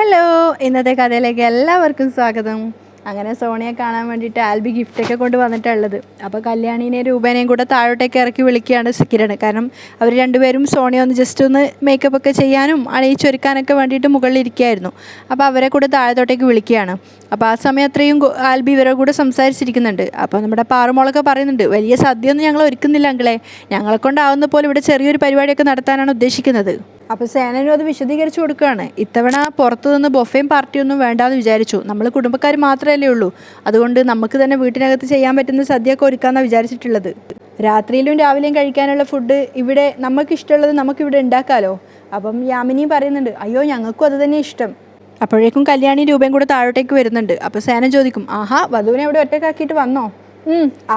Hello ഇന്നത്തെ കഥയിലേക്ക് എല്ലാവർക്കും സ്വാഗതം. അങ്ങനെ സോണിയെ കാണാൻ വേണ്ടിയിട്ട് ആൽബി ഗിഫ്റ്റൊക്കെ കൊണ്ട് വന്നിട്ടുള്ളത്. അപ്പോൾ കല്യാണീനെ രൂപേനെയും കൂടെ താഴോട്ടേക്ക് ഇറക്കി വിളിക്കുകയാണ് കിരൺ കാരണം അവർ രണ്ടുപേരും സോണിയ ഒന്ന് ജസ്റ്റ് ഒന്ന് മേക്കപ്പ് ഒക്കെ ചെയ്യാനും അണിയിച്ചൊരുക്കാനൊക്കെ വേണ്ടിയിട്ട് മുകളിലിരിക്കുകയായിരുന്നു അപ്പോൾ അവരെ കൂടെ താഴത്തോട്ടേക്ക് വിളിക്കുകയാണ്. അപ്പോൾ ആ സമയം അത്രയും ആൽബി ഇവരുടെ കൂടെ സംസാരിച്ചിരിക്കുന്നുണ്ട്. അപ്പോൾ നമ്മുടെ പാറുമോളൊക്കെ പറയുന്നുണ്ട് വലിയ സദ്യ ഒന്നും ഞങ്ങൾ ഒരുക്കുന്നില്ല അങ്കിളെ. ഞങ്ങളെ കൊണ്ടാവുന്ന പോലെ ഇവിടെ ചെറിയൊരു പരിപാടിയൊക്കെ നടത്താനാണ് ഉദ്ദേശിക്കുന്നത്. അപ്പോൾ സേനനും അത് വിശദീകരിച്ചു കൊടുക്കുകയാണ്. ഇത്തവണ പുറത്തു നിന്ന് ബൊഫയും പാർട്ടിയൊന്നും വേണ്ടാന്ന് വിചാരിച്ചു. നമ്മൾ കുടുംബക്കാർ മാത്രമല്ലേ ഉള്ളൂ. അതുകൊണ്ട് നമുക്ക് തന്നെ വീട്ടിനകത്ത് ചെയ്യാൻ പറ്റുന്ന സദ്യയൊക്കെ ഒരുക്കാമെന്നാണ് വിചാരിച്ചിട്ടുള്ളത്. രാത്രിയിലും രാവിലെയും കഴിക്കാനുള്ള ഫുഡ് ഇവിടെ നമുക്ക് ഇഷ്ടമുള്ളത് നമുക്ക് ഇവിടെ ഉണ്ടാക്കാമല്ലോ അപ്പം യാമിനിയും പറയുന്നുണ്ട് അയ്യോ ഞങ്ങൾക്കും അത് തന്നെ ഇഷ്ടം. അപ്പോഴേക്കും കല്യാണി രൂപയും കൂടെ താഴോട്ടേക്ക് വരുന്നുണ്ട്. അപ്പോൾ സേന ചോദിക്കും ആഹാ വധുവിനെ ഇവിടെ ഒറ്റക്കാക്കിയിട്ട് വന്നോ?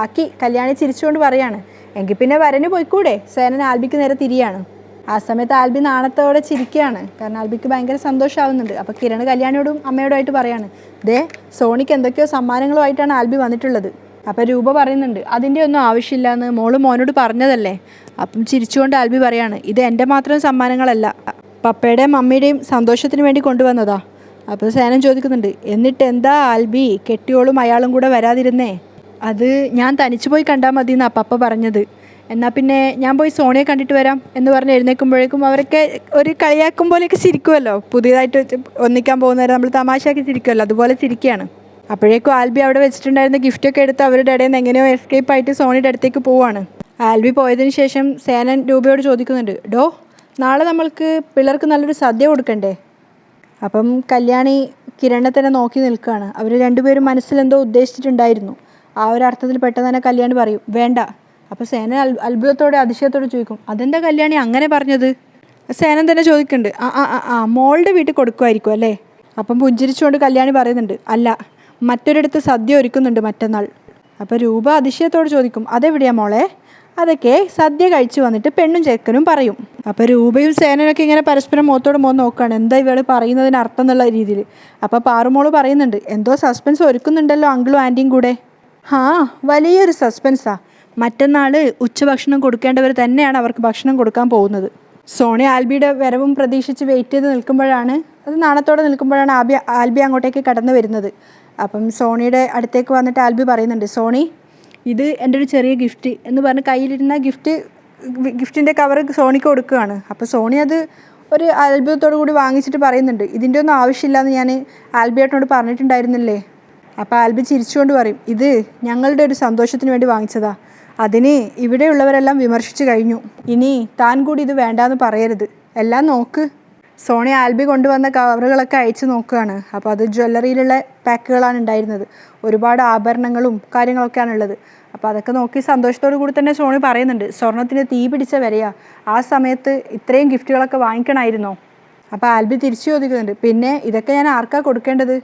ആക്കി. കല്യാണി ചിരിച്ചുകൊണ്ട് പറയാണ് എങ്കിൽ പിന്നെ വരന് പോയിക്കൂടെ? സേനൻ ആൽബിക്ക് നേരെ തിരിയാണ്. ആ സമയത്ത് ആൽബി നാണത്തോടെ ചിരിക്കുകയാണ്. കാരണം ആൽബിക്ക് ഭയങ്കര സന്തോഷമാവുന്നുണ്ട്. അപ്പോൾ കിരൺ കല്യാണിയോടും അമ്മയോടുമായിട്ട് പറയാണ് ദേ സോണിക്ക് എന്തൊക്കെയോ സമ്മാനങ്ങളുമായിട്ടാണ് ആൽബി വന്നിട്ടുള്ളത്. അപ്പോൾ രൂപ പറയുന്നുണ്ട് അതിന്റെ ഒന്നും ആവശ്യമില്ല എന്ന് മോൾ മോനോട് പറഞ്ഞതല്ലേ? അപ്പം ചിരിച്ചുകൊണ്ട് ആൽബി പറയാണ് ഇത് എന്റെ മാത്രം സമ്മാനങ്ങളല്ല. പപ്പയുടെയും മമ്മിയുടെയും സന്തോഷത്തിന് വേണ്ടി കൊണ്ടുവന്നതാ. അപ്പോൾ സേനൻ ചോദിക്കുന്നുണ്ട് എന്നിട്ട് എന്താ ആൽബി കെട്ടിയോളും അയാളും കൂടെ വരാതിരുന്നേ? അത് ഞാൻ തനിച്ചു പോയി കണ്ടാൽ മതി എന്നാ പപ്പ പറഞ്ഞത്. എന്നാൽ പിന്നെ ഞാൻ പോയി സോണിയെ കണ്ടിട്ട് വരാം എന്ന് പറഞ്ഞ് എഴുന്നേൽക്കുമ്പോഴേക്കും അവരൊക്കെ ഒരു കളിയാക്കും പോലെയൊക്കെ ചിരിക്കുമല്ലോ പുതിയതായിട്ട് ഒന്നിക്കാൻ പോകുന്നവരെ നമ്മൾ തമാശയാക്കി ചിരിക്കുമല്ലോ അതുപോലെ ചിരിക്കുകയാണ്. അപ്പോഴേക്കും ആൽബി അവിടെ വെച്ചിട്ടുണ്ടായിരുന്ന ഗിഫ്റ്റൊക്കെ എടുത്ത് അവരുടെ ഇടയിൽ നിന്ന് എങ്ങനെയോ എസ്കേപ്പ് ആയിട്ട് സോണിയുടെ അടുത്തേക്ക് പോവാണ്. ആൽബി പോയതിന് ശേഷം സേനൻ രൂപയോട് ചോദിക്കുന്നുണ്ട് ഡോ നാളെ നമ്മൾക്ക് പിള്ളേർക്ക് നല്ലൊരു സദ്യ കൊടുക്കണ്ടേ? അപ്പം കല്യാണി കിരണെ തന്നെ നോക്കി നിൽക്കുകയാണ്. അവർ രണ്ടുപേരും മനസ്സിലെന്തോ ഉദ്ദേശിച്ചിട്ടുണ്ടായിരുന്നു. ആ ഒരു അർത്ഥത്തിൽ പെട്ടെന്ന് തന്നെ കല്യാണി പറയും വേണ്ട അപ്പോൾ സേന അത്ഭുതത്തോടെ അതിശയത്തോടെ ചോദിക്കും അതെന്താ കല്യാണി അങ്ങനെ പറഞ്ഞത്? സേനൻ തന്നെ ചോദിക്കുന്നുണ്ട് ആ ആ ആ ആ മോളുടെ വീട്ടിൽ കൊടുക്കുമായിരിക്കും അല്ലേ? അപ്പം പുഞ്ചിരിച്ചുകൊണ്ട് കല്യാണി പറയുന്നുണ്ട് അല്ല മറ്റൊരിടത്ത് സദ്യ ഒരുക്കുന്നുണ്ട് മറ്റന്നാൾ. അപ്പോൾ രൂപ അതിശയത്തോട് ചോദിക്കും അതെവിടെയാ മോളെ? അതൊക്കെ സദ്യ കഴിച്ചു വന്നിട്ട് പെണ്ണും ചെക്കനും പറയും. അപ്പോൾ രൂപയും സേനനൊക്കെ ഇങ്ങനെ പരസ്പരം മുഖത്തോട് മുഖം നോക്കുകയാണ് എന്താ ഇവൾ പറയുന്നതിന് അർത്ഥം എന്നുള്ള രീതിയിൽ. അപ്പോൾ പാറുമോൾ പറയുന്നുണ്ട് എന്തോ സസ്പെൻസ് ഒരുക്കുന്നുണ്ടല്ലോ അങ്കിളും ആന്റിയും കൂടെ. ഹാ വലിയൊരു സസ്പെൻസാ മറ്റന്നാൾ ഉച്ചഭക്ഷണം കൊടുക്കേണ്ടവർ തന്നെയാണ് അവർക്ക് ഭക്ഷണം കൊടുക്കാൻ പോകുന്നത്. സോണി ആൽബിയുടെ വരവും പ്രതീക്ഷിച്ച് വെയിറ്റ് ചെയ്ത് നിൽക്കുമ്പോഴാണ് അത് നാണത്തോടെ നിൽക്കുമ്പോഴാണ് ആബി ആൽബി അങ്ങോട്ടേക്ക് കടന്നു വരുന്നത്. അപ്പം സോണിയുടെ അടുത്തേക്ക് വന്നിട്ട് ആൽബി പറയുന്നുണ്ട് സോണി ഇത് എന്റെ ഒരു ചെറിയ ഗിഫ്റ്റ് എന്ന് പറഞ്ഞ് കയ്യിലിരുന്ന ഗിഫ്റ്റ് ഗിഫ്റ്റിന്റെ കവർ സോണിക്ക് കൊടുക്കുകയാണ്. അപ്പോൾ സോണി അത് ഒരു ആൽബിയത്തോടു കൂടി വാങ്ങിച്ചിട്ട് പറയുന്നുണ്ട് ഇതിന്റെ ഒന്നും ആവശ്യമില്ല എന്ന് ഞാൻ ആൽബിയേട്ടനോട് പറഞ്ഞിട്ടുണ്ടായിരുന്നില്ലേ? അപ്പോൾ ആൽബി ചിരിച്ചുകൊണ്ട് പറയും ഇത് ഞങ്ങളുടെ ഒരു സന്തോഷത്തിന് വേണ്ടി വാങ്ങിച്ചതാ. അതിന് ഇവിടെയുള്ളവരെല്ലാം വിമർശിച്ചു കഴിഞ്ഞു. ഇനി താൻ കൂടി ഇത് വേണ്ടാന്ന് പറയരുത്. എല്ലാം നോക്ക്. സോണി ആൽബി കൊണ്ടുവന്ന കവറുകളൊക്കെ അയച്ചു നോക്കുകയാണ്. അപ്പോൾ അത് ജ്വല്ലറിയിലുള്ള പാക്കുകളാണ് ഉണ്ടായിരുന്നത്. ഒരുപാട് ആഭരണങ്ങളും കാര്യങ്ങളൊക്കെയാണ് ഉള്ളത്. അപ്പോൾ അതൊക്കെ നോക്കി സന്തോഷത്തോടു കൂടി തന്നെ സോണി പറയുന്നുണ്ട് സ്വർണത്തിന് തീ പിടിച്ച വരെയാ ആ സമയത്ത് ഇത്രയും ഗിഫ്റ്റുകളൊക്കെ വാങ്ങിക്കണമായിരുന്നോ അപ്പോൾ ആൽബി തിരിച്ചു ചോദിക്കുന്നുണ്ട് പിന്നെ ഇതൊക്കെ ഞാൻ ആർക്കാ കൊടുക്കേണ്ടത്?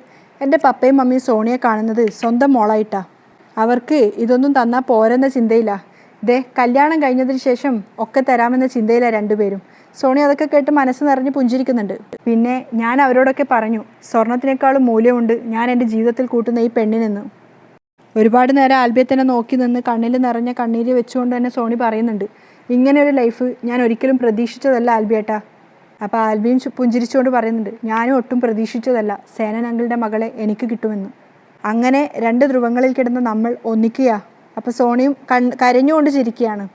എന്റെ പപ്പയും മമ്മിയും സോണിയെ കാണുന്നത് സ്വന്തം മോളായിട്ടാ. അവർക്ക് ഇതൊന്നും തന്നാൽ പോരെന്ന ചിന്തയില്ല ദേ കല്യാണം കഴിഞ്ഞതിന് ശേഷം ഒക്കെ തരാമെന്ന ചിന്തയിലാണ് രണ്ടുപേരും. സോണി അതൊക്കെ കേട്ട് മനസ്സ് നിറഞ്ഞ് പുഞ്ചിരിക്കുന്നുണ്ട്. പിന്നെ ഞാൻ അവരോടൊക്കെ പറഞ്ഞു സ്വർണത്തിനേക്കാളും മൂല്യമുണ്ട് ഞാൻ എന്റെ ജീവിതത്തിൽ കൂട്ടുന്ന ഈ പെണ്ണിനെന്ന്. ഒരുപാട് നേരം ആൽബിയെ നോക്കി നിന്ന് കണ്ണിൽ നിറഞ്ഞ കണ്ണീര് വെച്ചുകൊണ്ട് തന്നെ സോണി പറയുന്നുണ്ട് ഇങ്ങനെ ഒരു ലൈഫ് ഞാൻ ഒരിക്കലും പ്രതീക്ഷിച്ചതല്ല ആൽബിയേട്ടാ. അപ്പോൾ ആൽബിയും പുഞ്ചിരിച്ചുകൊണ്ട് പറയുന്നുണ്ട് ഞാനും ഒട്ടും പ്രതീക്ഷിച്ചതല്ല സേനൻ അങ്കിളുടെ മകളെ എനിക്ക് കിട്ടുമെന്ന്. അങ്ങനെ രണ്ട് ധ്രുവങ്ങളിൽ കിടന്ന് നമ്മൾ ഒന്നിക്കുക. അപ്പോൾ സോണിയും കൺ കരഞ്ഞുകൊണ്ട് ചിരിക്കുകയാണ്.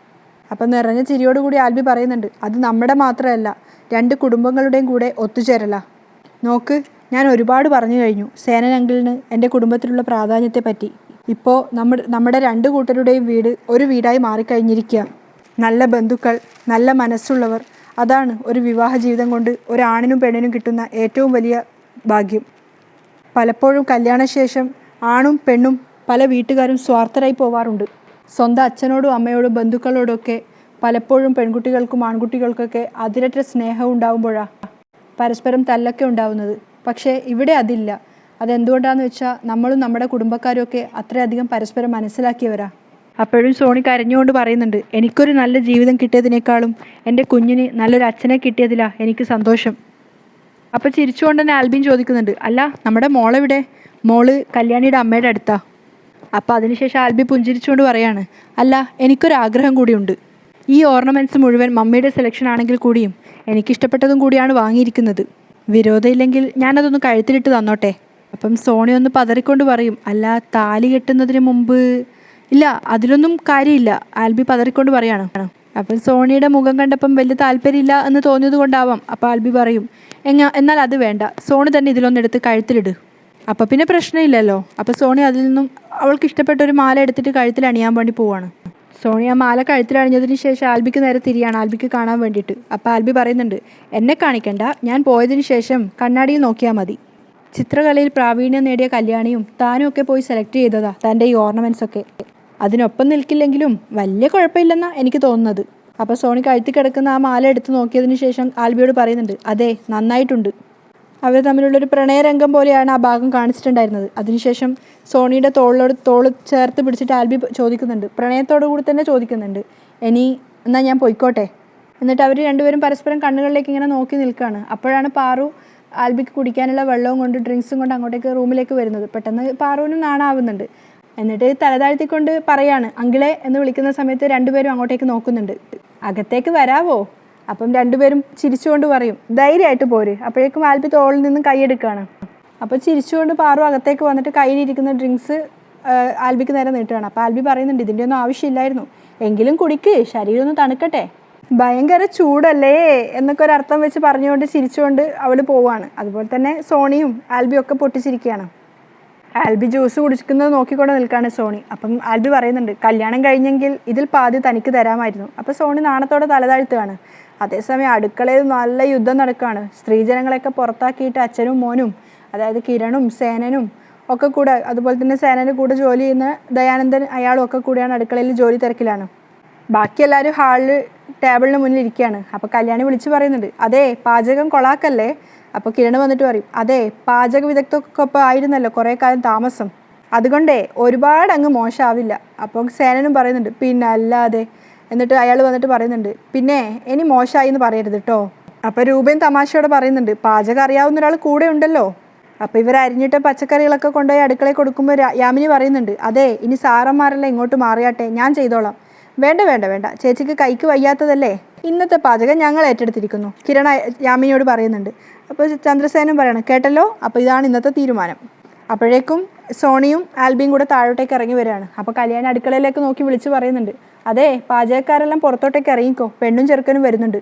അപ്പം നിറഞ്ഞ ചിരിയോടുകൂടി ആൽബി പറയുന്നുണ്ട് അത് നമ്മുടെ മാത്രമല്ല രണ്ട് കുടുംബങ്ങളുടെയും കൂടെ ഒത്തുചേരല. നോക്ക് ഞാൻ ഒരുപാട് പറഞ്ഞു കഴിഞ്ഞു സേനൻ അങ്കിളിന് എന്റെ കുടുംബത്തിലുള്ള പ്രാധാന്യത്തെ പറ്റി ഇപ്പോൾ നമ്മൾ നമ്മുടെ രണ്ട് കൂട്ടരുടെയും വീട് ഒരു വീടായി മാറിക്കഴിഞ്ഞിരിക്കുക. നല്ല ബന്ധുക്കൾ നല്ല മനസ്സുള്ളവർ അതാണ് ഒരു വിവാഹ ജീവിതം കൊണ്ട് ഒരാണിനും പെണ്ണിനും കിട്ടുന്ന ഏറ്റവും വലിയ ഭാഗ്യം. പലപ്പോഴും കല്യാണശേഷം ആണും പെണ്ണും പല വീട്ടുകാരും സ്വാർത്ഥരായി പോവാറുണ്ട്. സ്വന്തം അച്ഛനോടും അമ്മയോടും ബന്ധുക്കളോടൊക്കെ പലപ്പോഴും പെൺകുട്ടികൾക്കും ആൺകുട്ടികൾക്കൊക്കെ അതിരറ്റ സ്നേഹം ഉണ്ടാവുമ്പോഴാണ് പരസ്പരം തല്ലൊക്കെ ഉണ്ടാവുന്നത്. പക്ഷേ ഇവിടെ അതില്ല. അതെന്തുകൊണ്ടാണെന്ന് വെച്ചാൽ നമ്മളും നമ്മുടെ കുടുംബക്കാരും ഒക്കെ അത്രയധികം പരസ്പരം മനസ്സിലാക്കിയവരാ. അപ്പോഴും സോണി കരഞ്ഞുകൊണ്ട് പറയുന്നുണ്ട് എനിക്കൊരു നല്ല ജീവിതം കിട്ടിയതിനേക്കാളും എന്റെ കുഞ്ഞിന് നല്ലൊരു അച്ഛനെ കിട്ടിയതിലാണ് എനിക്ക് സന്തോഷം. അപ്പോൾ ചിരിച്ചുകൊണ്ട് തന്നെ ആൽബിൻ ചോദിക്കുന്നുണ്ട് അല്ല നമ്മുടെ മോളെവിടെ? മോൾ കല്യാണിയുടെ അമ്മയുടെ അടുത്താ. അപ്പോൾ അതിനുശേഷം ആൽബി പുഞ്ചിരിച്ചുകൊണ്ട് പറയാണ് അല്ല എനിക്കൊരാഗ്രഹം കൂടിയുണ്ട്. ഈ ഓർണമെന്റ്സ് മുഴുവൻ മമ്മിയുടെ സെലക്ഷൻ ആണെങ്കിൽ കൂടിയും എനിക്കിഷ്ടപ്പെട്ടതും കൂടിയാണ് വാങ്ങിയിരിക്കുന്നത്. വിരോധമില്ലെങ്കിൽ ഞാനതൊന്ന് കഴുത്തിലിട്ട് തന്നോട്ടെ. അപ്പം സോണി ഒന്ന് പതറിക്കൊണ്ട് പറയും അല്ല താലി കെട്ടുന്നതിന് മുമ്പ് ഇല്ല അതിലൊന്നും കാര്യമില്ല. ആൽബി പതറിക്കൊണ്ട് പറയാണ് അപ്പം സോണിയുടെ മുഖം കണ്ടപ്പം വലിയ താല്പര്യമില്ല എന്ന് തോന്നിയത് കൊണ്ടാവാം. അപ്പോൾ ആൽബി പറയും എങ്ങ എന്നാൽ അത് വേണ്ട. സോണി തന്നെ ഇതിലൊന്നെടുത്ത് കഴുത്തിലിട്. അപ്പോൾ പിന്നെ പ്രശ്നമില്ലല്ലോ. അപ്പോൾ സോണി അതിൽ നിന്നും അവൾക്ക് ഇഷ്ടപ്പെട്ട ഒരു മാല എടുത്തിട്ട് കഴുത്തിൽ അണിയാൻ വേണ്ടി പോവാണ്. സോണി ആ മാല കഴുത്തിൽ അണിഞ്ഞതിന് ശേഷം ആൽബിക്ക് നേരെ തിരിയാണ് ആൽബിക്ക് കാണാൻ വേണ്ടിയിട്ട്. അപ്പോൾ ആൽബി പറയുന്നുണ്ട് എന്നെ കാണിക്കണ്ട. ഞാൻ പോയതിന് ശേഷം കണ്ണാടിയിൽ നോക്കിയാൽ മതി. ചിത്രകലയിൽ പ്രാവീണ്യം നേടിയ കല്യാണിയും താനും ഒക്കെ പോയി സെലക്ട് ചെയ്തതാ തന്റെ ഈ ഓർണമെന്റ്സ് ഒക്കെ. അതിനൊപ്പം നിൽക്കില്ലെങ്കിലും വലിയ കുഴപ്പമില്ലെന്നാ എനിക്ക് തോന്നുന്നത്. അപ്പോൾ സോണി കഴുത്തി കിടക്കുന്ന ആ മാല എടുത്ത് നോക്കിയതിന് ശേഷം ആൽബിയോട് പറയുന്നുണ്ട് അതെ നന്നായിട്ടുണ്ട്. അവർ തമ്മിലുള്ളൊരു പ്രണയരംഗം പോലെയാണ് ആ ഭാഗം കാണിച്ചിട്ടുണ്ടായിരുന്നത്. അതിനുശേഷം സോണിയുടെ തോളിലോട് തോൾ ചേർത്ത് പിടിച്ചിട്ട് ആൽബി ചോദിക്കുന്നുണ്ട് പ്രണയത്തോടു കൂടി തന്നെ ചോദിക്കുന്നുണ്ട്. ഇനി എന്നാൽ ഞാൻ പൊയ്ക്കോട്ടെ? എന്നിട്ട് അവർ രണ്ടുപേരും പരസ്പരം കണ്ണുകളിലേക്ക് ഇങ്ങനെ നോക്കി നിൽക്കുകയാണ്. അപ്പോഴാണ് പാറു ആൽബിക്ക് കുടിക്കാനുള്ള വെള്ളവും കൊണ്ട് ഡ്രിങ്ക്സും കൊണ്ട് അങ്ങോട്ടേക്ക് റൂമിലേക്ക് വരുന്നത്. പെട്ടെന്ന് പാറുവിനും നാണാവുന്നുണ്ട്. എന്നിട്ട് തലതാഴ്ത്തിക്കൊണ്ട് പറയാണ് അങ്കിളെ എന്ന് വിളിക്കുന്ന സമയത്ത് രണ്ടുപേരും അങ്ങോട്ടേക്ക് നോക്കുന്നുണ്ട്. അകത്തേക്ക് വരാവോ? അപ്പം രണ്ടുപേരും ചിരിച്ചുകൊണ്ട് പറയും ധൈര്യമായിട്ട് പോര്. അപ്പോഴേക്കും ആൽബി തോളിൽ നിന്നും കൈയെടുക്കുകയാണ് അപ്പോൾ ചിരിച്ചുകൊണ്ട് പാറു അകത്തേക്ക് വന്നിട്ട് കയ്യിലിരിക്കുന്ന ഡ്രിങ്ക്സ് ആൽബിക്ക് നേരെ നീട്ടുകയാണ്. അപ്പോൾ ആൽബി പറയുന്നുണ്ട് ഇതിന്റെ ഒന്നും ആവശ്യമില്ലായിരുന്നു. എങ്കിലും കുടിക്ക് ശരീരം ഒന്ന് തണുക്കട്ടെ. ഭയങ്കര ചൂടല്ലേ? എന്നൊക്കെ ഒരു അർത്ഥം വെച്ച് പറഞ്ഞുകൊണ്ട് ചിരിച്ചുകൊണ്ട് അവൾ പോവാണ്. അതുപോലെ തന്നെ സോണിയും ആൽബിയും ഒക്കെ പൊട്ടിച്ചിരിക്കുകയാണ്. ആൽബി ജ്യൂസ് കുടിക്കുന്നത് നോക്കിക്കൊണ്ട് നിൽക്കുകയാണ് സോണി. അപ്പം ആൽബി പറയുന്നുണ്ട് കല്യാണം കഴിഞ്ഞെങ്കിൽ ഇതിൽ പാതി തനിക്ക് തരാമായിരുന്നു. അപ്പോൾ സോണി നാണത്തോടെ തലതാഴ്ത്തുകയാണ് അതേസമയം അടുക്കളയിൽ നല്ല യുദ്ധം നടക്കുകയാണ്. സ്ത്രീജനങ്ങളെയൊക്കെ പുറത്താക്കിയിട്ട് അച്ഛനും മോനും അതായത് കിരണും സേനനും ഒക്കെ കൂടെ അതുപോലെ തന്നെ സേനന്റെ കൂടെ ജോലി ചെയ്യുന്ന ദയാനന്ദൻ അയാളും ഒക്കെ കൂടെയാണ് അടുക്കളയിൽ ജോലി തിരക്കിലാണ്. ബാക്കി എല്ലാവരും ഹാളിൽ ടേബിളിന് മുന്നിൽ ഇരിക്കുകയാണ്. അപ്പോൾ കല്യാണി വിളിച്ച് പറയുന്നുണ്ട് അതേ പാചകം കൊളാക്കല്ലേ? അപ്പോൾ കിരൺ വന്നിട്ട് പറയും അതെ പാചക വിദഗ്ധക്കൊപ്പം ആയിരുന്നല്ലോ കുറേ കാലം താമസം. അതുകൊണ്ടേ ഒരുപാട് അങ്ങ് മോശമാവില്ല അപ്പോൾ സേനനും പറയുന്നുണ്ട് പിന്നെ അല്ലാതെ. എന്നിട്ട് അയാൾ വന്നിട്ട് പറയുന്നുണ്ട് പിന്നെ ഇനി മോശമായി എന്ന് പറയരുത് കേട്ടോ അപ്പോൾ രൂപൻ തമാശയോടെ പറയുന്നുണ്ട് പാചകം അറിയാവുന്ന ഒരാൾ കൂടെ ഉണ്ടല്ലോ. അപ്പോൾ ഇവർ അരിഞ്ഞിട്ട പച്ചക്കറികളൊക്കെ കൊണ്ടുപോയി അടുക്കളയിൽ കൊടുക്കുമ്പോൾ യാമിനി പറയുന്നുണ്ട് അതെ ഇനി സാറന്മാരെല്ലാം ഇങ്ങോട്ട് മാറിയാട്ടെ ഞാൻ ചെയ്തോളാം. വേണ്ട വേണ്ട വേണ്ട ചേച്ചിക്ക് കൈക്ക് വയ്യാത്തതല്ലേ? ഇന്നത്തെ പാചകം ഞങ്ങൾ ഏറ്റെടുത്തിരിക്കുന്നു കിരണ യാമിനിയോട് പറയുന്നുണ്ട്. അപ്പോൾ ചന്ദ്രസേനൻ പറയണം കേട്ടല്ലോ? അപ്പോൾ ഇതാണ് ഇന്നത്തെ തീരുമാനം. അപ്പോഴേക്കും സോണിയും ആൽബിയും കൂടെ താഴോട്ടേക്ക് ഇറങ്ങി വരികയാണ്. അപ്പോൾ കല്യാണ അടുക്കളയിലേക്ക് നോക്കി വിളിച്ച് പറയുന്നുണ്ട് അതെ പാചകക്കാരെല്ലാം പുറത്തോട്ടേക്ക് ഇറങ്ങിക്കോ പെണ്ണും ചെറുക്കനും വരുന്നുണ്ട്.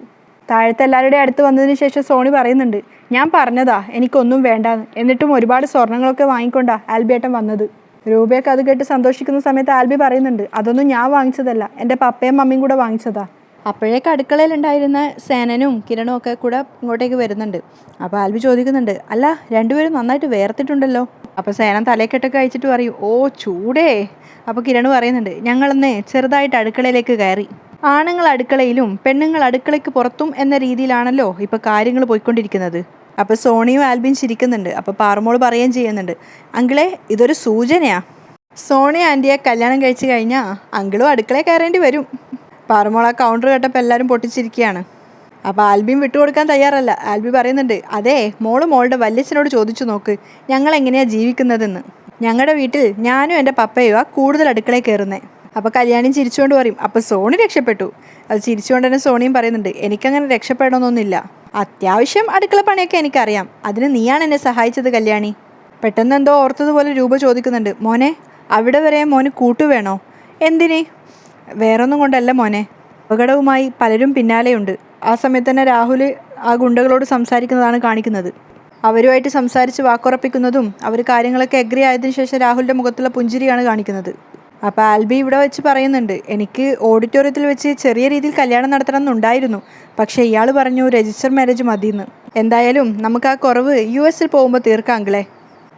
താഴത്തെ എല്ലാവരുടെയും അടുത്ത് വന്നതിന് ശേഷം സോണി പറയുന്നുണ്ട് ഞാൻ പറഞ്ഞതാ എനിക്കൊന്നും വേണ്ടാന്ന്. എന്നിട്ടും ഒരുപാട് സ്വർണങ്ങളൊക്കെ വാങ്ങിക്കൊണ്ടാ ആൽബിയേട്ടൻ വന്നത്. രൂപയൊക്കെ അത് കേട്ട് സന്തോഷിക്കുന്ന സമയത്ത് ആൽബി പറയുന്നുണ്ട് അതൊന്നും ഞാൻ വാങ്ങിച്ചതല്ല എന്റെ പപ്പയും മമ്മിയും കൂടെ വാങ്ങിച്ചതാ. അപ്പോഴേക്ക് അടുക്കളയിലുണ്ടായിരുന്ന സേനനും കിരണും ഒക്കെ കൂടെ ഇങ്ങോട്ടേക്ക് വരുന്നുണ്ട്. അപ്പോൾ ആൽബി ചോദിക്കുന്നുണ്ട് അല്ല രണ്ടുപേരും നന്നായിട്ട് വേർത്തിട്ടുണ്ടല്ലോ. അപ്പോൾ സേനൻ തലക്കെട്ടൊക്കെ അയച്ചിട്ട് പറയും ഓ ചൂടേ. അപ്പോൾ കിരണ് പറയുന്നുണ്ട് ഞങ്ങളൊന്ന് ചെറുതായിട്ട് അടുക്കളയിലേക്ക് കയറി. ആണുങ്ങൾ അടുക്കളയിലും പെണ്ണുങ്ങൾ അടുക്കളയ്ക്ക് പുറത്തും എന്ന രീതിയിലാണല്ലോ ഇപ്പോൾ കാര്യങ്ങൾ പോയിക്കൊണ്ടിരിക്കുന്നത്. അപ്പോൾ സോണിയും ആൽബിയും ചിരിക്കുന്നുണ്ട്. അപ്പോൾ പാറമോൾ പറയുകയും ചെയ്യുന്നുണ്ട് അങ്കിളെ ഇതൊരു സൂചനയാണ് സോണി ആന്റിയെ കല്യാണം കഴിച്ചു കഴിഞ്ഞാൽ അങ്കിളും അടുക്കളയിൽ കയറേണ്ടി വരും. പാറമോൾ ആ കൗണ്ടർ കേട്ടപ്പോൾ എല്ലാവരും പൊട്ടിച്ചിരിക്കുകയാണ് അപ്പോൾ ആൽബിയും വിട്ടുകൊടുക്കാൻ തയ്യാറല്ല. ആൽബി പറയുന്നുണ്ട് അതെ മോൾ മോളുടെ വല്യച്ഛനോട് ചോദിച്ചു നോക്ക് ഞങ്ങൾ എങ്ങനെയാണ് ജീവിക്കുന്നതെന്ന്. ഞങ്ങളുടെ വീട്ടിൽ ഞാനും എന്റെ പപ്പയുമാണ് കൂടുതൽ അടുക്കളയിൽ കയറുന്നത് അപ്പോൾ കല്യാണിയും ചിരിച്ചുകൊണ്ട് പറയും അപ്പോൾ സോണി രക്ഷപ്പെട്ടു. അത് ചിരിച്ചുകൊണ്ട് തന്നെ സോണിയും പറയുന്നുണ്ട് എനിക്കങ്ങനെ രക്ഷപ്പെടണമെന്നൊന്നുമില്ല അത്യാവശ്യം അടുക്കള പണിയൊക്കെ എനിക്കറിയാം. അതിന് നീയാണ് എന്നെ സഹായിച്ചത് കല്യാണി. പെട്ടെന്ന് എന്തോ ഓർത്തതുപോലെ രൂപ ചോദിക്കുന്നുണ്ട് മോനെ അവിടെ വരെ മോന് കൂട്ടു വേണോ എന്തിന്? വേറൊന്നും കൊണ്ടല്ല മോനെ. അപകടവുമായി പലരും പിന്നാലെയുണ്ട്. ആ സമയത്ത് തന്നെ രാഹുൽ ആ ഗുണ്ടകളോട് സംസാരിക്കുന്നതാണ് കാണിക്കുന്നത്. അവരുമായിട്ട് സംസാരിച്ച് വാക്കുറപ്പിക്കുന്നതും അവർ കാര്യങ്ങളൊക്കെ എഗ്രി ആയതിനു ശേഷം രാഹുലിന്റെ മുഖത്തുള്ള പുഞ്ചിരിയാണ് കാണിക്കുന്നത്. അപ്പോൾ ആൽബി ഇവിടെ വെച്ച് പറയുന്നുണ്ട് എനിക്ക് ഓഡിറ്റോറിയത്തിൽ വെച്ച് ചെറിയ രീതിയിൽ കല്യാണം നടത്തണം എന്നുണ്ടായിരുന്നു. പക്ഷേ ഇയാൾ പറഞ്ഞു രജിസ്റ്റർ മാരേജ് മതിയെന്ന്. എന്തായാലും നമുക്ക് ആ കുറവ് യു എസിൽ പോകുമ്പോൾ തീർക്കാങ്കിളേ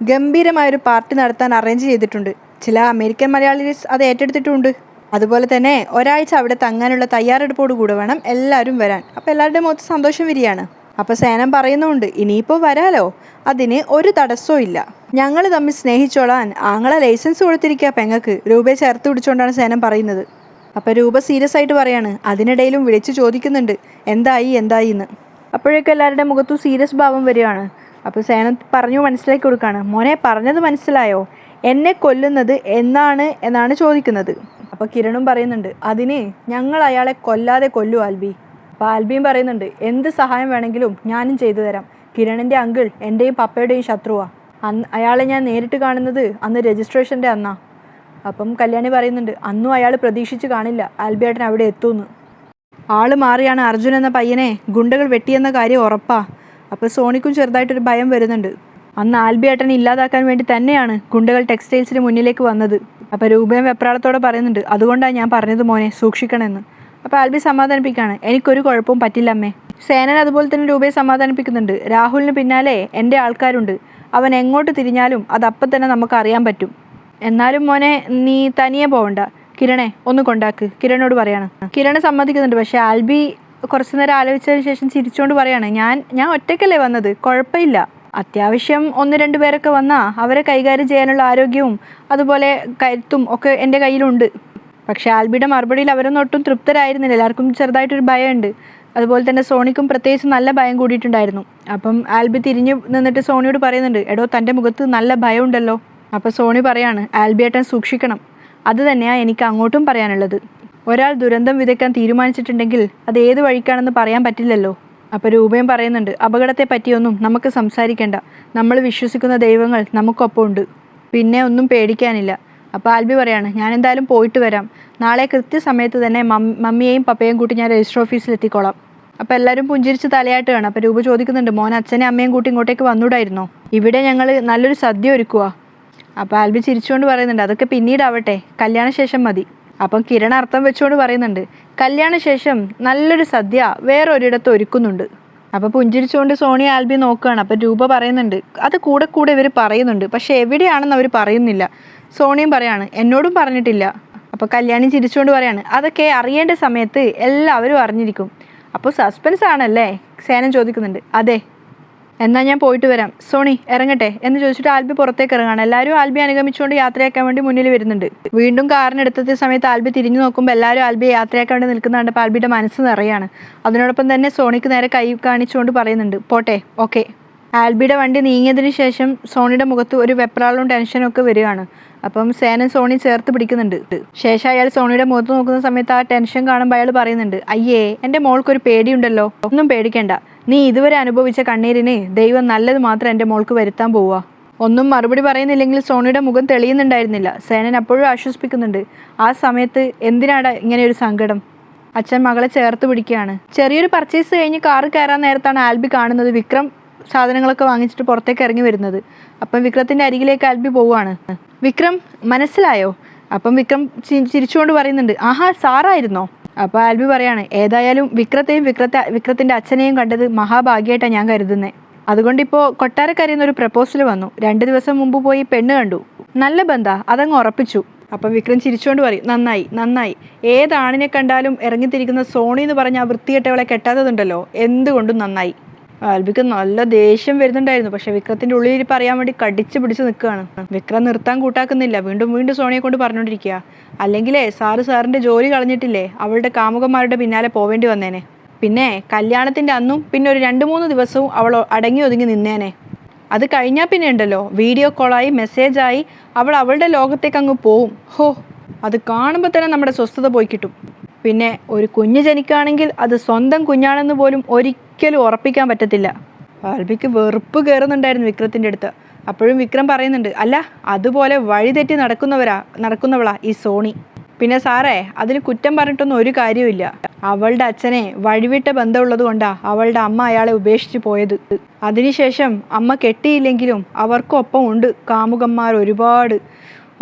ഗംഭീരമായൊരു പാർട്ടി നടത്താൻ അറേഞ്ച് ചെയ്തിട്ടുണ്ട്. ചില അമേരിക്കൻ മലയാളീസ് അത് ഏറ്റെടുത്തിട്ടുമുണ്ട്. അതുപോലെ തന്നെ ഒരാഴ്ച അവിടെ തങ്ങാനുള്ള തയ്യാറെടുപ്പോട് കൂടെ വേണം എല്ലാവരും വരാൻ. അപ്പോൾ എല്ലാവരുടെയും മുഖത്ത് സന്തോഷം വരികയാണ്. അപ്പോൾ സേനം പറയുന്നുണ്ട് ഇനിയിപ്പോൾ വരാലോ? അതിന് ഒരു തടസ്സവും ഇല്ല. ഞങ്ങൾ തമ്മിൽ സ്നേഹിച്ചോളാൻ ആങ്ങളെ ലൈസൻസ് കൊടുത്തിരിക്കുക പെങ്ങക്ക് രൂപയെ ചേർത്ത് പിടിച്ചുകൊണ്ടാണ് സേനം പറയുന്നത്. അപ്പോൾ രൂപ സീരിയസ് ആയിട്ട് പറയാണ് അതിനിടയിലും വിളിച്ച് ചോദിക്കുന്നുണ്ട് എന്തായി എന്തായി എന്ന്. അപ്പോഴേക്കും എല്ലാവരുടെ മുഖത്തും സീരിയസ് ഭാവം വരികയാണ്. അപ്പോൾ സേന പറഞ്ഞു മനസ്സിലാക്കി കൊടുക്കുകയാണ് മോനെ പറഞ്ഞത് മനസ്സിലായോ? എന്നെ കൊല്ലുന്നത് എന്നാണ് എന്നാണ് ചോദിക്കുന്നത്. അപ്പോൾ കിരണും പറയുന്നുണ്ട് അതിനെ ഞങ്ങൾ അയാളെ കൊല്ലാതെ കൊല്ലു ആൽബി. അപ്പോൾ ആൽബിയും പറയുന്നുണ്ട് എന്ത് സഹായം വേണമെങ്കിലും ഞാനും ചെയ്തു തരാം. കിരണിന്റെ അങ്കിൾ എന്റെയും പപ്പയുടെയും ശത്രുവാ. അന്ന് അയാളെ ഞാൻ നേരിട്ട് കാണുന്നത് അന്ന് രജിസ്ട്രേഷന്റെ അന്നാ. അപ്പം കല്യാണി പറയുന്നുണ്ട് അന്നും അയാൾ പ്രതീക്ഷിച്ച് കാണില്ല ആൽബിയേട്ടൻ അവിടെ എത്തുമെന്ന് ആൾ മാറിയാണ് അർജുൻ എന്ന പയ്യനെ ഗുണ്ടകൾ വെട്ടിയെന്ന കാര്യം ഉറപ്പാ. അപ്പോൾ സോണിക്കും ചെറുതായിട്ടൊരു ഭയം വരുന്നുണ്ട്. അന്ന് ആൽബിയേട്ടനെ ഇല്ലാതാക്കാൻ വേണ്ടി തന്നെയാണ് ഗുണ്ടകൾ ടെക്സ്റ്റൈൽസിന് മുന്നിലേക്ക് വന്നത്. അപ്പോൾ രൂപയും വെപ്രാളത്തോടെ പറയുന്നുണ്ട് അതുകൊണ്ടാണ് ഞാൻ പറഞ്ഞത് മോനെ സൂക്ഷിക്കണമെന്ന്. അപ്പോൾ ആൽബി സമാധാനിപ്പിക്കുകയാണ് എനിക്കൊരു കുഴപ്പവും പറ്റില്ല അമ്മേ. സേനൻ അതുപോലെ തന്നെ രൂപയെ സമാധാനിപ്പിക്കുന്നുണ്ട് രാഹുലിന് പിന്നാലെ എന്റെ ആൾക്കാരുണ്ട് അവൻ എങ്ങോട്ട് തിരിഞ്ഞാലും അതപ്പം തന്നെ നമുക്ക് അറിയാൻ പറ്റും. എന്നാലും മോനെ നീ തനിയെ പോവണ്ട. കിരണേ ഒന്ന് കൊണ്ടാക്ക്. കിരണോട് പറയാണ്. കിരണ് സമ്മതിക്കുന്നുണ്ട് പക്ഷേ ആൽബി കുറച്ചു നേരം ആലോചിച്ചതിന് ശേഷം ചിരിച്ചുകൊണ്ട് പറയാണ് ഞാൻ ഞാൻ ഒറ്റയ്ക്കല്ലേ വന്നത്? കുഴപ്പമില്ല. അത്യാവശ്യം ഒന്ന് രണ്ട് പേരൊക്കെ വന്നാൽ അവരെ കൈകാര്യം ചെയ്യാനുള്ള ആരോഗ്യവും അതുപോലെ കരുത്തും ഒക്കെ എന്റെ കയ്യിലുണ്ട്. പക്ഷെ ആൽബിയുടെ മറുപടിയിൽ അവരൊന്നും ഒട്ടും തൃപ്തരായിരുന്നില്ല. എല്ലാവർക്കും ചെറുതായിട്ടൊരു ഭയമുണ്ട്. അതുപോലെ തന്നെ സോണിക്കും പ്രത്യേകിച്ച് നല്ല ഭയം കൂടിയിട്ടുണ്ടായിരുന്നു. അപ്പം ആൽബി തിരിഞ്ഞു നിന്നിട്ട് സോണിയോട് പറയുന്നുണ്ട് എടോ തന്റെ മുഖത്ത് നല്ല ഭയമുണ്ടല്ലോ. അപ്പോൾ സോണി പറയാണ് ആൽബിയേട്ടൻ സൂക്ഷിക്കണം. അത് തന്നെയാണ് എനിക്ക് അങ്ങോട്ടും പറയാനുള്ളത്. ഒരാൾ ദുരന്തം വിതയ്ക്കാൻ തീരുമാനിച്ചിട്ടുണ്ടെങ്കിൽ അത് ഏത് വഴിക്കാണെന്ന് പറയാൻ പറ്റില്ലല്ലോ. അപ്പോൾ രൂപയും പറയുന്നുണ്ട് അപകടത്തെ പറ്റിയൊന്നും നമുക്ക് സംസാരിക്കേണ്ട. നമ്മൾ വിശ്വസിക്കുന്ന ദൈവങ്ങൾ നമുക്കൊപ്പം ഉണ്ട് പിന്നെ ഒന്നും പേടിക്കാനില്ല. അപ്പോൾ ആൽബി പറയാണ് ഞാൻ എന്തായാലും പോയിട്ട് വരാം. നാളെ കൃത്യസമയത്ത് തന്നെ മമ്മിയെയും പപ്പയെയും കൂട്ടി ഞാൻ രജിസ്റ്റർ ഓഫീസിൽ എത്തിക്കോളാം അപ്പോൾ എല്ലാവരും പുഞ്ചിരിച്ച് തലയായിട്ട് കാണാം. അപ്പോൾ രൂപ ചോദിക്കുന്നുണ്ട് മോൻ അച്ഛനെ അമ്മയും കൂട്ടി ഇങ്ങോട്ടേക്ക് വന്നൂടായിരുന്നോ? ഇവിടെ ഞങ്ങൾ നല്ലൊരു സദ്യ ഒരുക്കുക അപ്പോൾ ആൽബി ചിരിച്ചുകൊണ്ട് പറയുന്നുണ്ട് അതൊക്കെ പിന്നീടാവട്ടെ. കല്യാണശേഷം മതി. അപ്പം കിരൺ അർത്ഥം വെച്ചുകൊണ്ട് പറയുന്നുണ്ട് കല്യാണശേഷം നല്ലൊരു സദ്യ വേറെ ഒരിടത്ത് ഒരുക്കുന്നുണ്ട്. അപ്പോൾ പുഞ്ചിരിച്ചുകൊണ്ട് സോണി ആൽബി നോക്കുകയാണ്. അപ്പം രൂപ പറയുന്നുണ്ട് അത് കൂടെ കൂടെ ഇവർ പറയുന്നുണ്ട് പക്ഷേ എവിടെയാണെന്ന് അവർ പറയുന്നില്ല. സോണിയും പറയാണ് എന്നോടും പറഞ്ഞിട്ടില്ല. അപ്പോൾ കല്യാണി ചിരിച്ചുകൊണ്ട് പറയാണ് അതൊക്കെ അറിയേണ്ട സമയത്ത് എല്ലാവരും അറിഞ്ഞിരിക്കും. അപ്പോൾ സസ്പെൻസ് ആണല്ലേ സേനൻ ചോദിക്കുന്നുണ്ട് അതെ എന്നാൽ ഞാൻ പോയിട്ട് വരാം. സോണി ഇറങ്ങട്ടെ. എന്ന് ചോദിച്ചിട്ട് ആൽബി പുറത്തേക്ക് ഇറങ്ങാണ്. എല്ലാവരും ആൽബി അനുഗമിച്ചുകൊണ്ട് യാത്രയാക്കാൻ വേണ്ടി മുന്നിൽ വരുന്നുണ്ട്. വീണ്ടും കാറിനെടുത്ത സമയത്ത് ആൽബി തിരിഞ്ഞു നോക്കുമ്പോൾ എല്ലാവരും ആൽബിയെ യാത്രയാക്കാൻ വേണ്ടി നിൽക്കുന്ന കണ്ടപ്പോൾ ആൽബിയുടെ മനസ്സ് നിറയാണ്. അതിനോടൊപ്പം തന്നെ സോണിക്ക് നേരെ കൈ കാണിച്ചുകൊണ്ട് പറയുന്നുണ്ട് പോട്ടെ ഓക്കെ. ആൽബിയുടെ വണ്ടി നീങ്ങിയതിന് ശേഷം സോണിയുടെ മുഖത്ത് ഒരു വെപ്രാളും ടെൻഷനും ഒക്കെ വരികയാണ്. അപ്പം സേനൻ സോണി ചേർത്ത് പിടിക്കുന്നുണ്ട്. ശേഷം അയാൾ സോണിയുടെ മുഖത്ത് നോക്കുന്ന സമയത്ത് ആ ടെൻഷൻ കാണുമ്പോൾ അയാൾ പറയുന്നുണ്ട് അയ്യേ എന്റെ മോൾക്കൊരു പേടിയുണ്ടല്ലോ. ഒന്നും പേടിക്കേണ്ട. നീ ഇതുവരെ അനുഭവിച്ച കണ്ണീരിന് ദൈവം നല്ലത് മാത്രം എന്റെ മോൾക്ക് വരുത്താൻ പോവുക ഒന്നും മറുപടി പറയുന്നില്ലെങ്കിൽ സോണിയുടെ മുഖം തെളിയുന്നുണ്ടായിരുന്നില്ല. സേനൻ അപ്പോഴും ആശ്വസിപ്പിക്കുന്നുണ്ട് ആ സമയത്ത് എന്തിനാണ് ഇങ്ങനെ ഒരു സങ്കടം? അച്ഛൻ മകളെ ചേർത്ത് പിടിക്കുകയാണ്. ചെറിയൊരു പർച്ചേസ് കഴിഞ്ഞ് കാറ് കയറാൻ നേരത്താണ് ആൽബി കാണുന്നത്. വിക്രം സാധനങ്ങളൊക്കെ വാങ്ങിച്ചിട്ട് പുറത്തേക്ക് ഇറങ്ങി വരുന്നത്. അപ്പം വിക്രത്തിന്റെ അരികിലേക്ക് ആൽബി പോവുകയാണ്. വിക്രം മനസ്സിലായോ? അപ്പം വിക്രം ചിരിച്ചുകൊണ്ട് പറയുന്നുണ്ട് ആഹാ സാറായിരുന്നോ? അപ്പോൾ ആൽബി പറയാണ് ഏതായാലും വിക്രത്തെയും വിക്രത്തെ വിക്രത്തിന്റെ അച്ഛനെയും കണ്ടത് മഹാഭാഗ്യമായിട്ടാണ് ഞാൻ കരുതുന്നത് അതുകൊണ്ടിപ്പോൾ കൊട്ടാരക്കരയിൽ നിന്നൊരു പ്രപ്പോസൽ വന്നു. രണ്ട് ദിവസം മുമ്പ് പോയി പെണ്ണ് കണ്ടു. നല്ല ബന്ധ അതങ്ങ് ഉറപ്പിച്ചു. അപ്പം വിക്രം ചിരിച്ചുകൊണ്ട് പറയും നന്നായി നന്നായി. ഏതാണിനെ കണ്ടാലും ഇറങ്ങിത്തിരിക്കുന്ന സോണി എന്ന് പറഞ്ഞ ആ വൃത്തികെട്ടവളെ കെട്ടാത്തതുണ്ടല്ലോ. എന്തുകൊണ്ടും നന്നായി. ആൽബിക്ക് നല്ല ദേഷ്യം വരുന്നുണ്ടായിരുന്നു. പക്ഷെ വിക്രത്തിന്റെ ഉള്ളിൽ പറയാൻ വേണ്ടി കടിച്ചു പിടിച്ച് നിൽക്കുകയാണ്. വിക്രം നിർത്താൻ കൂട്ടാക്കുന്നില്ല. വീണ്ടും വീണ്ടും സോണിയെ കൊണ്ട് പറഞ്ഞുകൊണ്ടിരിക്കുക അല്ലെങ്കിലേ സാറ് സാറിന്റെ ജോലി കളഞ്ഞിട്ടില്ലേ? അവളുടെ കാമുകന്മാരുടെ പിന്നാലെ പോവേണ്ടി വന്നേനെ. പിന്നെ കല്യാണത്തിന്റെ അന്നും പിന്നെ ഒരു രണ്ട് മൂന്ന് ദിവസവും അവൾ അടങ്ങി ഒതുങ്ങി നിന്നേനെ. അത് കഴിഞ്ഞാൽ പിന്നെ ഉണ്ടല്ലോ. വീഡിയോ കോളായി മെസ്സേജായി അവൾ അവളുടെ ലോകത്തേക്ക് അങ്ങ് പോവും. ഹോ അത് കാണുമ്പോൾ തന്നെ നമ്മുടെ സ്വസ്ഥത പോയി കിട്ടും. പിന്നെ ഒരു കുഞ്ഞ് ജനിക്കുകയാണെങ്കിൽ അത് സ്വന്തം കുഞ്ഞാണെന്ന് പോലും ഒരിക്കലും ഉറപ്പിക്കാൻ പറ്റത്തില്ല. ആൽബിക്ക് വെറുപ്പ് കയറുന്നുണ്ടായിരുന്നു വിക്രത്തിന്റെ അടുത്ത്. അപ്പോഴും വിക്രം പറയുന്നുണ്ട് അല്ല അതുപോലെ വഴിതെറ്റി നടക്കുന്നവരാ നടക്കുന്നവളാ ഈ സോണി. പിന്നെ സാറേ അതിന് കുറ്റം പറഞ്ഞിട്ടൊന്നും ഒരു കാര്യമില്ല അവളുടെ അച്ഛനെ വഴിവിട്ട ബന്ധമുള്ളത് കൊണ്ടാ അവളുടെ അമ്മ അയാളെ ഉപേക്ഷിച്ച് പോയത്. അതിനുശേഷം അമ്മ കെട്ടിയില്ലെങ്കിലും അവർക്കൊപ്പം ഉണ്ട് കാമുകന്മാർ ഒരുപാട്.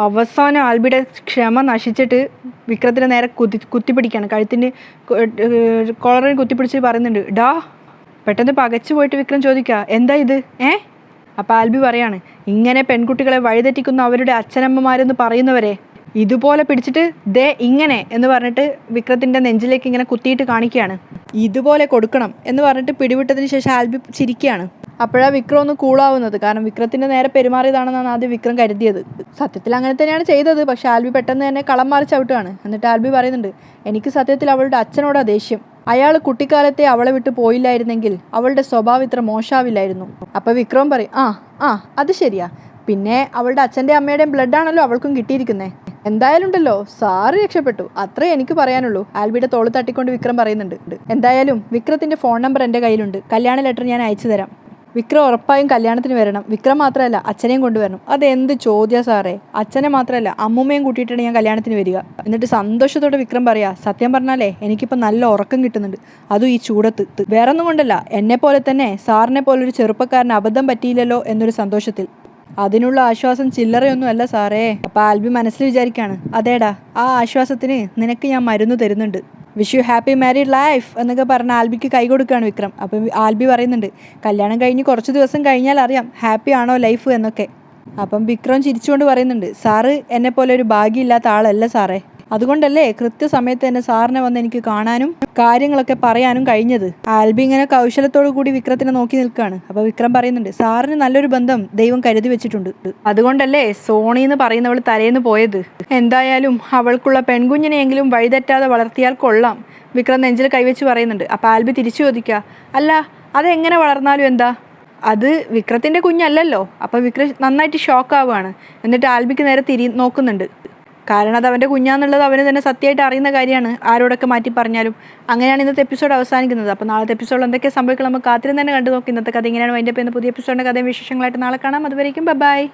അവസാനം ആൽബിയുടെ ക്ഷമ നശിച്ചിട്ട് വിക്രത്തിന് നേരെ കുത്തി കുത്തിപ്പിടിക്കുകയാണ് കഴുത്തിന് കോളറിന് കുത്തിപ്പിടിച്ച് പറയുന്നുണ്ട് ഡാ പെട്ടെന്ന് പകച്ചു പോയിട്ട് വിക്രം ചോദിക്കുക എന്താ ഇത്? ഏ? അപ്പോൾ ആൽബി പറയാണ് ഇങ്ങനെ പെൺകുട്ടികളെ വഴിതെറ്റിക്കുന്ന അവരുടെ അച്ഛനമ്മമാരെന്ന് പറയുന്നവരെ ഇതുപോലെ പിടിച്ചിട്ട് ദേ ഇങ്ങനെ എന്ന് പറഞ്ഞിട്ട് വിക്രത്തിന്റെ നെഞ്ചിലേക്ക് ഇങ്ങനെ കുത്തിയിട്ട് കാണിക്കുകയാണ് ഇതുപോലെ കൊടുക്കണം എന്ന് പറഞ്ഞിട്ട് പിടിവിട്ടതിന് ശേഷം ആൽബി ചിരിക്കുകയാണ് അപ്പോഴാണ് വിക്രം ഒന്ന് കൂളാവുന്നത് കാരണം വിക്രത്തിന്റെ നേരെ പെരുമാറിയതാണെന്നാണ് ആദ്യം വിക്രം കരുതിയത്. സത്യത്തിൽ അങ്ങനെ തന്നെയാണ് ചെയ്തത്. പക്ഷേ ആൽബി പെട്ടെന്ന് തന്നെ കളം മാറി ചവിട്ടുകയാണ് എന്നിട്ട് ആൽബി പറയുന്നുണ്ട് എനിക്ക് സത്യത്തിൽ അവളുടെ അച്ഛനോടാ ദേഷ്യം. അയാൾ കുട്ടിക്കാലത്തെ അവളെ വിട്ടു പോയില്ലായിരുന്നെങ്കിൽ അവളുടെ സ്വഭാവം ഇത്ര മോശാവില്ലായിരുന്നു. അപ്പോൾ വിക്രം പറയും ആ ആ അത് ശരിയാ. പിന്നെ അവളുടെ അച്ഛന്റെ അമ്മയുടെയും ബ്ലഡ് ആണല്ലോ അവൾക്കും കിട്ടിയിരിക്കുന്നത് എന്തായാലും ഉണ്ടല്ലോ സാറ് രക്ഷപ്പെട്ടു. അത്രേ എനിക്ക് പറയാനുള്ളൂ. ആൽബിയുടെ തോൾ തട്ടിക്കൊണ്ട് വിക്രം പറയുന്നുണ്ട് എന്തായാലും വിക്രത്തിന്റെ ഫോൺ നമ്പർ എന്റെ കയ്യിലുണ്ട്. കല്യാണ ലെറ്റർ ഞാൻ അയച്ചു തരാം വിക്രം ഉറപ്പായും കല്യാണത്തിന് വരണം. വിക്രം മാത്രമല്ല അച്ഛനെയും കൊണ്ടുവരണം. അതെന്ത് ചോദ്യ സാറേ? അച്ഛനെ മാത്രമല്ല അമ്മൂമ്മയും കൂട്ടിയിട്ടാണ് ഞാൻ കല്യാണത്തിന് വരിക. എന്നിട്ട് സന്തോഷത്തോടെ വിക്രം പറയാ സത്യം പറഞ്ഞാലേ എനിക്കിപ്പോൾ നല്ല ഉറക്കം കിട്ടുന്നുണ്ട്. അതും ഈ ചൂടത്ത്. വേറൊന്നും കൊണ്ടല്ല എന്നെ പോലെ തന്നെ സാറിനെ പോലൊരു ചെറുപ്പക്കാരന് അബദ്ധം പറ്റിയില്ലല്ലോ എന്നൊരു സന്തോഷത്തിൽ. അതിനുള്ള ആശ്വാസം ചില്ലറയൊന്നും അല്ല സാറേ. അപ്പൊ ആൽബി മനസ്സിൽ വിചാരിക്കാണ് അതേടാ ആ ആശ്വാസത്തിന് നിനക്ക് ഞാൻ മരുന്ന് തരുന്നുണ്ട്. Wish you happy married life എന്നൊക്കെ പറഞ്ഞ് ആൽബിക്ക് കൈ കൊടുക്കുകയാണ് വിക്രം. അപ്പം ആൽബി പറയുന്നുണ്ട് കല്യാണം കഴിഞ്ഞ് കുറച്ച് ദിവസം കഴിഞ്ഞാൽ അറിയാം ഹാപ്പി ആണോ ലൈഫ് എന്നൊക്കെ. അപ്പം വിക്രം ചിരിച്ചുകൊണ്ട് പറയുന്നുണ്ട് സാറ് എന്നെപ്പോലെ പോലെ ഒരു ഭാഗ്യമില്ലാത്ത ആളല്ല സാറേ. അതുകൊണ്ടല്ലേ കൃത്യസമയത്ത് തന്നെ സാറിനെ വന്ന് എനിക്ക് കാണാനും കാര്യങ്ങളൊക്കെ പറയാനും കഴിഞ്ഞത്. ആൽബി ഇങ്ങനെ കൗശലത്തോടു കൂടി വിക്രത്തിനെ നോക്കി നിൽക്കുകയാണ് അപ്പോൾ വിക്രം പറയുന്നുണ്ട് സാറിന് നല്ലൊരു ബന്ധം ദൈവം കരുതി വെച്ചിട്ടുണ്ട്. അതുകൊണ്ടല്ലേ സോണി എന്ന് പറയുന്നവൾ തലേന്ന് പോയത്. എന്തായാലും അവൾക്കുള്ള പെൺകുഞ്ഞിനെയെങ്കിലും വഴിതെറ്റാതെ വളർത്തിയാൽ കൊള്ളാം. വിക്രം നെഞ്ചിൽ കൈവച്ച് പറയുന്നുണ്ട്. അപ്പോൾ ആൽബി തിരിച്ചു ചോദിക്കുക അല്ല അതെങ്ങനെ വളർന്നാലും എന്താ? അത് വിക്രത്തിന്റെ കുഞ്ഞല്ലല്ലോ. അപ്പോൾ വിക്രം നന്നായിട്ട് ഷോക്ക് ആവുകയാണ്. എന്നിട്ട് ആൽബിക്ക് നേരെ തിരി നോക്കുന്നുണ്ട്. കാരണം അത് അവന്റെ കുഞ്ഞാന്നുള്ളത് അവന് തന്നെ സത്യമായിട്ട് അറിയുന്ന കാര്യമാണ്. ആരോടൊക്കെ മാറ്റി പറഞ്ഞാലും. അങ്ങനെയാണ് ഇന്നത്തെ എപ്പിസോഡ് അവസാനിക്കുന്നത്. അപ്പോൾ നാളത്തെ എപ്പിസോഡ് എന്തൊക്കെ സംഭവിക്കണം നമുക്ക് കാത്തിരുന്ന് തന്നെ കണ്ടു നോക്കി. ഇന്നത്തെ കഥ ഇങ്ങനെയാണ്. അതിന്റെ പുതിയ എപ്പിസോഡിന്റെ കഥയും വിശേഷങ്ങളായിട്ട് നാളെ കാണാം. അതുവരേക്കും ബൈ.